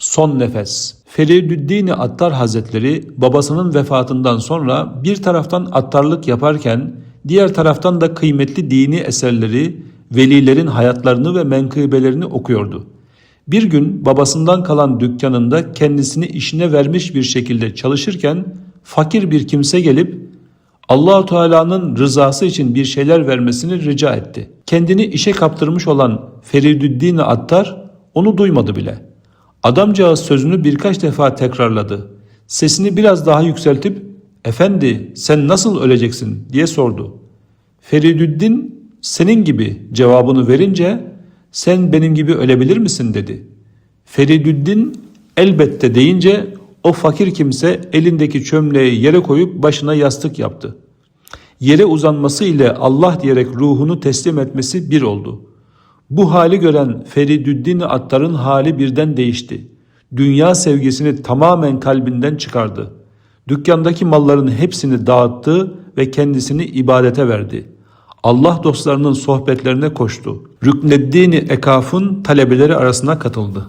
Son nefes. Feridüddin Attar Hazretleri babasının vefatından sonra bir taraftan attarlık yaparken diğer taraftan da kıymetli dini eserleri, velilerin hayatlarını ve menkıbelerini okuyordu. Bir gün babasından kalan dükkanında kendisini işine vermiş bir şekilde çalışırken fakir bir kimse gelip Allahu Teala'nın rızası için bir şeyler vermesini rica etti. Kendini işe kaptırmış olan Feridüddin Attar onu duymadı bile. Adamcağız sözünü birkaç defa tekrarladı. Sesini biraz daha yükseltip "Efendi, sen nasıl öleceksin?" diye sordu. Feridüddin senin gibi cevabını verince sen benim gibi ölebilir misin dedi. Feridüddin elbette deyince o fakir kimse elindeki çömleği yere koyup başına yastık yaptı. Yere uzanması ile Allah diyerek ruhunu teslim etmesi bir oldu. Bu hali gören Feridüddin Attar'ın hali birden değişti. Dünya sevgisini tamamen kalbinden çıkardı. Dükkandaki malların hepsini dağıttı ve kendisini ibadete verdi. Allah dostlarının sohbetlerine koştu. Rükneddin Ekaf'ın talebeleri arasına katıldı.